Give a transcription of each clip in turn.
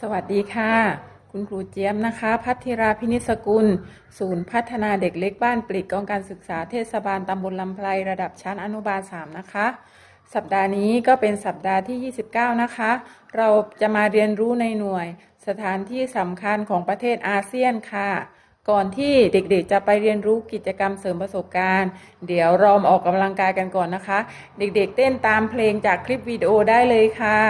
สวัสดีค่ะ คุณครูเจี๊ยมนะคะ พัทธิราพินิสกุล ศูนย์พัฒนาเด็กเล็กบ้านปลีกกองการศึกษาเทศบาลตำบลลำไพรระดับชั้นอนุบาล 3 นะคะ สัปดาห์นี้ก็เป็นสัปดาห์ที่ 29 นะคะ เราจะมาเรียนรู้ในหน่วย สถานที่สำคัญของประเทศอาเซียนค่ะ ก่อนที่เด็กๆจะไปเรียนรู้กิจกรรมเสริมประสบการณ์ เดี๋ยวเรามาออกกำลังกายกันก่อนนะคะ เด็กๆเต้นตามเพลงจากคลิปวิดีโอได้เลยค่ะ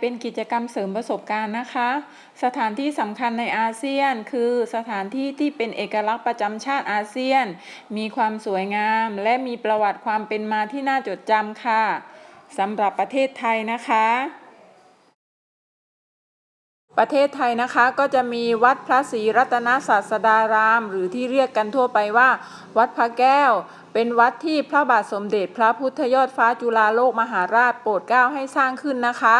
เป็นกิจกรรมเสริมประสบการณ์นะคะ สถานที่สำคัญในอาเซียน คือสถานที่ที่เป็นเอกลักษณ์ประจำชาติอาเซียน มีความสวยงาม และมีประวัติความเป็นมาที่น่าจดจำค่ะสำหรับประเทศไทยนะคะ ประเทศไทยนะคะก็จะมีวัดพระศรีรัตนศาสดาราม หรือที่เรียกกันทั่วไปว่า วัดพระแก้ว เป็นวัดที่พระบาทสมเด็จพระพุทธยอดฟ้าจุฬาโลกมหาราชโปรดเกล้าให้สร้างขึ้นนะคะ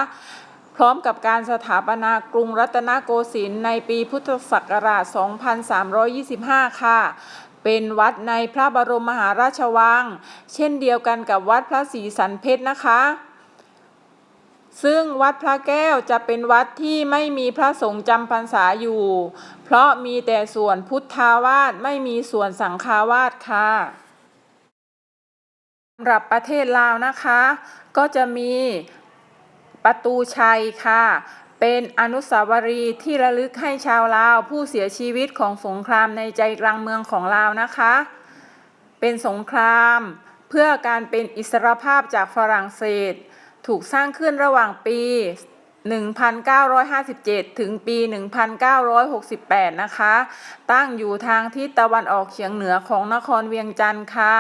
พร้อมกับการสถาปนากรุงรัตนโกสินทร์ในปีพุทธศักราช 2325 ค่ะ เป็นวัดในพระบรมมหาราชวัง เช่นเดียวกันกับวัดพระศรีสันเพชรนะคะซึ่งวัดพระแก้วจะเป็นวัดที่ไม่มีพระสงฆ์จำพรรษาอยู่ เพราะมีแต่ส่วนพุทธาวาสไม่มีส่วนสังฆาวาสค่ะสำหรับประเทศลาวนะคะ ก็จะมี ประตูชัยค่ะ เป็นอนุสาวรีย์ที่ระลึกให้ชาวลาวผู้เสียชีวิตของสงครามในใจกลางเมืองของลาวนะคะ เป็นสงครามเพื่อการเป็นอิสรภาพจากฝรั่งเศส ถูกสร้างขึ้นระหว่างปี 1957 ถึงปี 1968 นะคะ ตั้งอยู่ทางทิศตะวันออกเฉียงเหนือของนครเวียงจันทร์ค่ะ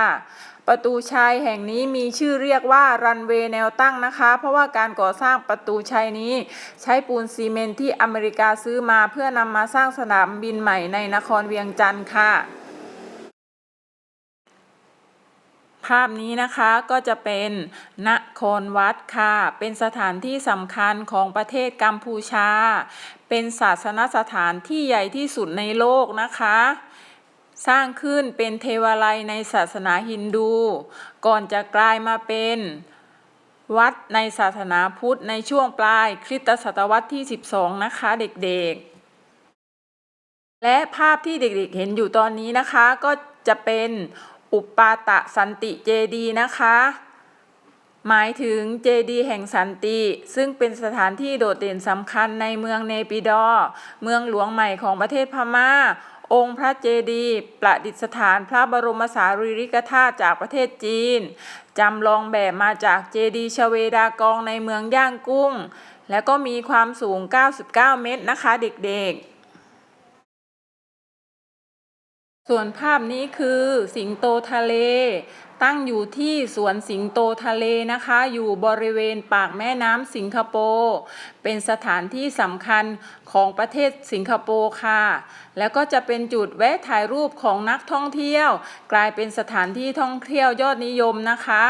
ประตูชัยแห่งนี้มีชื่อเรียกว่ารันเวย์แนวตั้งนะคะ เพราะว่าการก่อสร้างประตูชัยนี้ ใช้ปูนซีเมนที่อเมริกาซื้อมาเพื่อนำมาสร้างสนามบินใหม่ในนครเวียงจันทร์ค่ะภาพนี้นะคะก็จะเป็นนครวัดค่ะ เป็นสถานที่สำคัญของประเทศกัมพูชา เป็นศาสนสถานที่ใหญ่ที่สุดในโลกนะคะ สร้างขึ้นเป็นเทวาลัยในศาสนาฮินดู ก่อนจะกลายมาเป็นวัดในศาสนาพุทธในช่วงปลายคริสตศตวรรษที่ 12 นะคะเด็กๆ และภาพที่เด็กๆเห็นอยู่ตอนนี้นะคะ ก็จะเป็นอุปปาตะสันติเจดีนะคะ หมายถึงเจดีแห่งสันติ ซึ่งเป็นสถานที่โดดเด่นสำคัญในเมืองเนปิดอ เมืองหลวงใหม่ของประเทศพม่า องค์พระเจดีย์ประดิษฐานพระบรมสารีริกธาตุจากประเทศจีน จำลองแบบมาจากเจดีย์ชเวดากองในเมืองย่างกุ้ง แล้วก็มีความสูง 99 เมตรนะคะเด็กๆ ส่วนภาพนี้คือสิงโตทะเล ตั้งอยู่ที่สวนสิงโตทะเลนะคะ อยู่บริเวณปากแม่น้ำสิงคโปร์เป็นสถานที่สำคัญของประเทศสิงคโปร์ค่ะ แล้วก็จะเป็นจุดแวะถ่ายรูปของนักท่องเที่ยว กลายเป็นสถานที่ท่องเที่ยวยอดนิยมนะคะ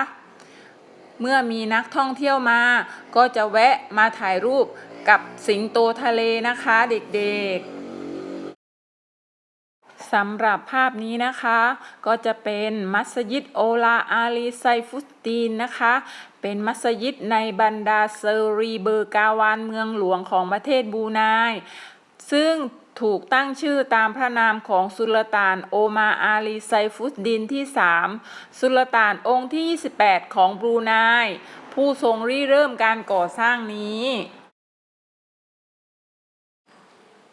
เมื่อมีนักท่องเที่ยวมา ก็จะแวะมาถ่ายรูปกับสิงโตทะเลนะคะเด็กๆ สำหรับภาพนี้นะคะ ก็จะเป็นมัสยิดโอลาอาลีไซฟุสตีนนะคะ เป็นมัสยิดในบรรดาเซอรีเบอร์กาวานเมืองหลวงของประเทศบรูไนซึ่งถูกตั้งชื่อตามพระนามของสุลต่านโอมาอาลีไซฟุสดินที่ 3 สุลต่านองค์ที่ 28 ของบรูไนผู้ทรงริเริ่มการก่อสร้างนี้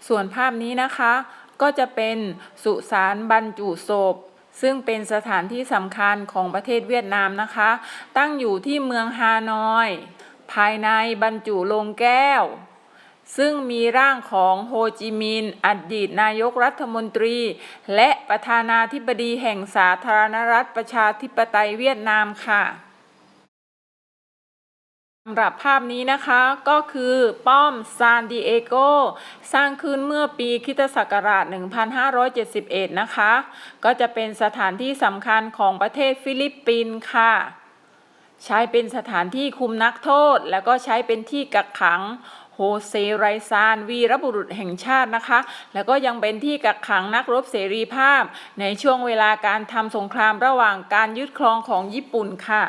ส่วนภาพนี้นะคะ ก็จะเป็นสุสานบรรจุศพ ซึ่งเป็นสถานที่สำคัญของประเทศเวียดนามนะคะ ตั้งอยู่ที่เมืองฮานอย ภายในบรรจุโลงแก้ว ซึ่งมีร่างของโฮจิมินห์อดีตนายกรัฐมนตรี และประธานาธิบดีแห่งสาธารณรัฐประชาธิปไตยเวียดนามค่ะ สำหรับภาพนี้นะคะก็คือป้อมซานดิเอโกสร้างขึ้นเมื่อปีคิตศักราช 1571 นะคะ ก็จะเป็นสถานที่สำคัญของประเทศฟิลิปปินส์ค่ะ ใช้เป็นสถานที่คุมนักโทษ แล้วก็ใช้เป็นที่กักขังโฮเซไรซานวีรบุรุษแห่งชาตินะคะ แล้วก็ยังเป็นที่กักขังนักรบเสรีภาพ ในช่วงเวลาการทำสงครามระหว่างการยึดครองของญี่ปุ่นค่ะ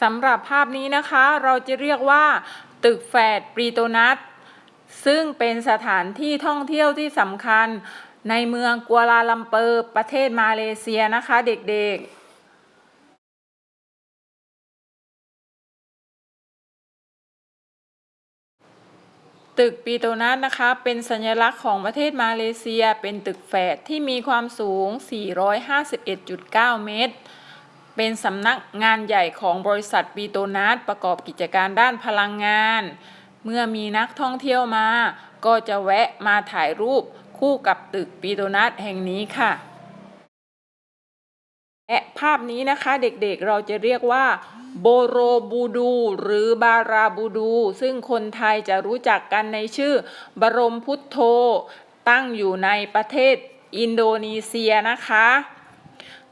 สำหรับภาพนี้นะคะเราจะเรียกว่า ตึกแฝดปรีโตนัสซึ่งเป็นสถานที่ท่องเที่ยวที่สำคัญในเมืองกัวลาลัมเปอร์ประเทศมาเลเซียนะคะเด็กๆตึกปีโตนัสนะคะเป็นสัญลักษณ์ของประเทศมาเลเซีย เป็นตึกแฝดที่มีความสูง 451.9 เมตร เป็นสำนักงานใหญ่ของบริษัทปีโตนัสประกอบกิจการด้านพลังงาน เมื่อมีนักท่องเที่ยวมา ก็จะแวะมาถ่ายรูปคู่กับตึกปีโตนัสแห่งนี้ค่ะและภาพนี้นะคะเด็กๆเราจะเรียกว่าโบโรบูดู หรือบาราบูดู ซึ่งคนไทยจะรู้จักกันในชื่อบรมพุทโธ ตั้งอยู่ในประเทศอินโดนีเซียนะคะ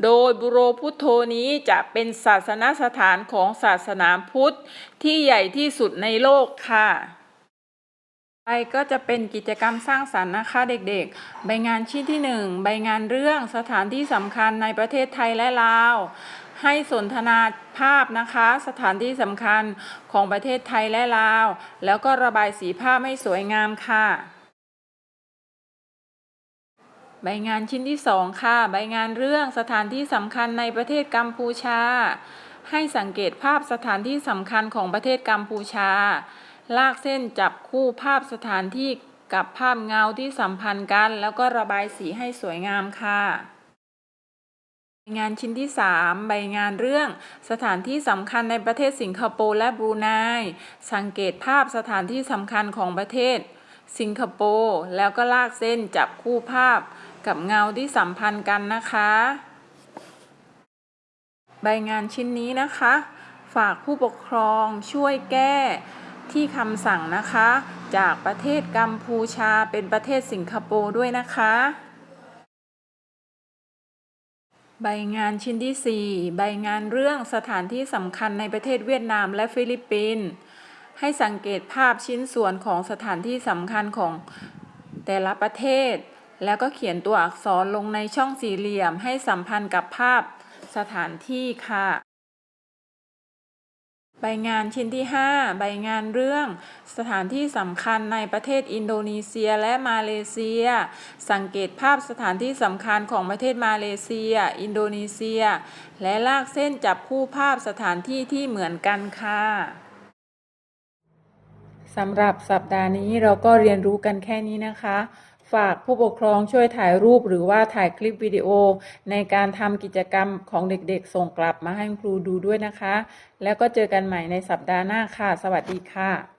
โดยบุโรพุทโธนี้จะเป็นศาสนสถานของศาสนาพุทธที่ใหญ่ที่สุดในโลกค่ะไปก็จะเป็นกิจกรรมสร้างสรรค์นะคะเด็กๆ ใบงานชิ้นที่ 1 ใบงานเรื่องสถานที่สำคัญในประเทศไทยและลาว ให้สนทนาภาพนะคะ สถานที่สำคัญของประเทศไทยและลาว แล้วก็ระบายสีภาพให้สวยงามค่ะ ใบงานชิ้นที่สองค่ะ ใบงานเรื่องสถานที่สำคัญในประเทศกัมพูชา ให้สังเกตภาพสถานที่สำคัญของประเทศกัมพูชา ลากเส้นจับคู่ภาพสถานที่กับภาพเงาที่สัมพันธ์กัน แล้วก็ระบายสีให้สวยงามค่ะงานชิ้นที่ 3 ใบงานเรื่องสถานที่สำคัญในประเทศสิงคโปร์และบรูไนสังเกตภาพสถานที่สำคัญของประเทศ สิงคโปร์แล้วก็ลากเส้นจับคู่ภาพ กับเงาที่สัมพันธ์กันนะคะ ใบงานชิ้นนี้นะคะ ฝากผู้ปกครองช่วยแก้ที่คำสั่งนะคะ จากประเทศกัมพูชาเป็นประเทศสิงคโปร์ด้วยนะคะ ใบงานชิ้นที่ 4 ใบงานเรื่องสถานที่สำคัญในประเทศเวียดนามและฟิลิปปินส์ให้สังเกตภาพชิ้นส่วนของสถานที่สำคัญของแต่ละประเทศ แล้วก็เขียนตัวอักษรลงในช่องสี่เหลี่ยมให้สัมพันธ์กับภาพสถานที่ค่ะ ใบงานชิ้นที่ 5 ใบงานเรื่อง สถานที่สำคัญในประเทศอินโดนีเซียและมาเลเซีย สังเกตภาพสถานที่สำคัญของประเทศมาเลเซีย อินโดนีเซีย และลากเส้นจับคู่ภาพสถานที่ที่เหมือนกันค่ะสำหรับสัปดาห์นี้เราก็เรียนรู้กันแค่นี้นะคะ ฝากผู้ปกครองช่วยถ่ายรูปหรือว่าถ่ายคลิปวิดีโอ ในการทำกิจกรรมของเด็กๆ ส่งกลับมาให้ครูดูด้วยนะคะ แล้วก็เจอกันใหม่ในสัปดาห์หน้าค่ะ สวัสดีค่ะ